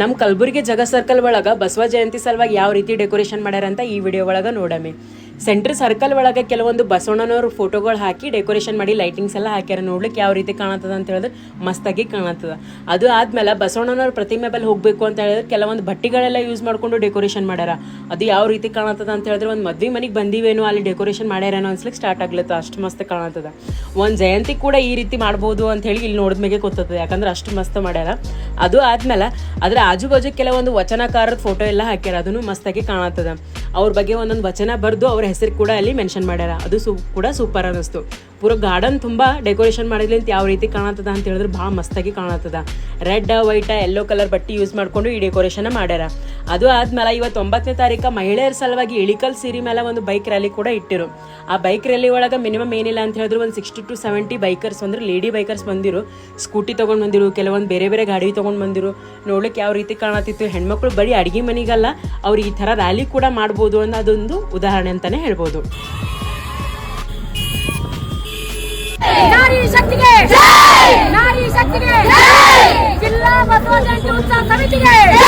ನಮ್ಮ ಕಲಬುರಗಿ ಜಗ ಸರ್ಕಲ್ ಒಳಗೆ ಬಸವ ಜಯಂತಿ ಸಲುವಾಗಿ ಯಾವ ರೀತಿ ಡೆಕೋರೇಷನ್ ಮಾಡ್ಯಾರಂತ ಈ ವಿಡಿಯೋ ಒಳಗೆ ನೋಡಮಿ. ಸೆಂಟ್ರ್ ಸರ್ಕಲ್ ಒಳಗೆ ಕೆಲವೊಂದು ಬಸವಣ್ಣನವ್ರ ಫೋಟೋಗಳು ಹಾಕಿ ಡೆಕೋರೇಷನ್ ಮಾಡಿ ಲೈಟಿಂಗ್ಸ್ ಎಲ್ಲ ಹಾಕ್ಯಾರ. ನೋಡ್ಲಿಕ್ಕೆ ಯಾವ ರೀತಿ ಕಾಣತ್ತದ ಅಂತ ಹೇಳಿದ್ರೆ ಮಸ್ತಾಗಿ ಕಾಣತ್ತದ. ಅದು ಆದ್ಮೇಲೆ ಬಸವಣ್ಣನವ್ರ ಪ್ರತಿಮೆ ಮೇಲೆ ಹೋಗ್ಬೇಕು ಅಂತ ಹೇಳಿದ್ರೆ ಕೆಲವೊಂದು ಬಟ್ಟಿಗಳೆಲ್ಲ ಯೂಸ್ ಮಾಡ್ಕೊಂಡು ಡೆಕೋರೇಷನ್ ಮಾಡ್ಯಾರ. ಅದು ಯಾವ ರೀತಿ ಕಾಣತ್ತದ ಅಂತ ಹೇಳಿದ್ರೆ ಒಂದು ಮದ್ವೆ ಮನೆಗೆ ಬಂದಿವೇನೋ ಅಲ್ಲಿ ಡೆಕೋರೇಷನ್ ಮಾಡ್ಯಾರೇನೋ ಅನ್ಸ್ಲಿಕ್ಕೆ ಸ್ಟಾರ್ಟ್ ಆಗ್ಲತ್ತ. ಅಷ್ಟು ಮಸ್ತ್ ಕಾಣತ್ತದ. ಒಂದು ಜಯಂತಿ ಕೂಡ ಈ ರೀತಿ ಮಾಡ್ಬೋದು ಅಂತ ಹೇಳಿ ಇಲ್ಲಿ ನೋಡಿದ್ಮೇಲೆ ಗೊತ್ತದ. ಯಾಕಂದ್ರೆ ಅಷ್ಟು ಮಸ್ತ್ ಮಾಡ್ಯಾರ. ಅದು ಆದ್ಮೇಲೆ ಅದರ ಆಜು ಬಾಜು ಕೆಲವೊಂದು ವಚನಕಾರರ ಫೋಟೋ ಎಲ್ಲ ಹಾಕ್ಯಾರ. ಅದನ್ನು ಮಸ್ತಾಗಿ ಕಾಣತ್ತದ. ಅವ್ರ ಬಗ್ಗೆ ಒಂದೊಂದು ವಚನ ಬರೆದು ಅವ್ರ ಹೆಸರು ಕೂಡ ಅಲ್ಲಿ ಮೆನ್ಷನ್ ಮಾಡ್ಯಾರ. ಅದು ಸೂ ಕೂಡ ಸೂಪರ್ ಅನ್ನಿಸ್ತು. ಪೂರ ಗಾರ್ಡನ್ ತುಂಬ ಡೆಕೋರೇಷನ್ ಮಾಡಿದ್ಲಿಂತ ಯಾವ ರೀತಿ ಕಾಣತ್ತದ ಅಂತ ಹೇಳಿದ್ರೆ ಭಾಳ ಮಸ್ತಾಗಿ ಕಾಣತ್ತದ. ರೆಡ್ ವೈಟ್ ಎಲ್ಲೋ ಕಲರ್ ಬಟ್ಟೆ ಯೂಸ್ ಮಾಡ್ಕೊಂಡು ಈ ಡೆಕೋರೇಷನ್ ಮಾಡ್ಯಾರ. ಅದು ಆದ್ಮೇಲೆ ಇವತ್ತು ಒಂಬತ್ತನೇ ತಾರೀಕು ಮಹಿಳೆಯರ ಸಲುವಾಗಿ ಇಳಿಕಲ್ ಸೀರಿ ಮೇಲೆ ಒಂದು ಬೈಕ್ ರ್ಯಾಲಿ ಕೂಡ ಇಟ್ಟಿರು. ಆ ಬೈಕ್ ರ್ಯಾಲಿ ಒಳಗೆ ಮಿನಿಮಮ್ ಏನಿಲ್ಲ ಅಂತ ಹೇಳಿದ್ರು ಒಂದು ಸಿಕ್ಸ್ಟಿ ಟು ಸೆವೆಂಟಿ ಬೈಕರ್ಸ್ ಅಂದ್ರೆ ಲೇಡಿ ಬೈಕರ್ಸ್ ಬಂದಿರು. ಸ್ಕೂಟಿ ತೊಗೊಂಡು ಬಂದಿರು, ಕೆಲವೊಂದು ಬೇರೆ ಬೇರೆ ಗಾಡಿ ತೊಗೊಂಡು ಬಂದಿರು. ನೋಡ್ಲಿಕ್ಕೆ ಯಾವ ರೀತಿ ಕಾಣತಿತ್ತು ಹೆಣ್ಮಕ್ಳು ಬರೀ ಅಡಿಗೆ ಮನೆಗಲ್ಲ, ಅವ್ರು ಈ ಥರ ರ್ಯಾಲಿ ಕೂಡ ಮಾಡ್ಬೋದು ಅನ್ನೋದೊಂದು ಉದಾಹರಣೆ ಅಂತಲೇ ಹೇಳ್ಬೋದು. ちゃん食べ？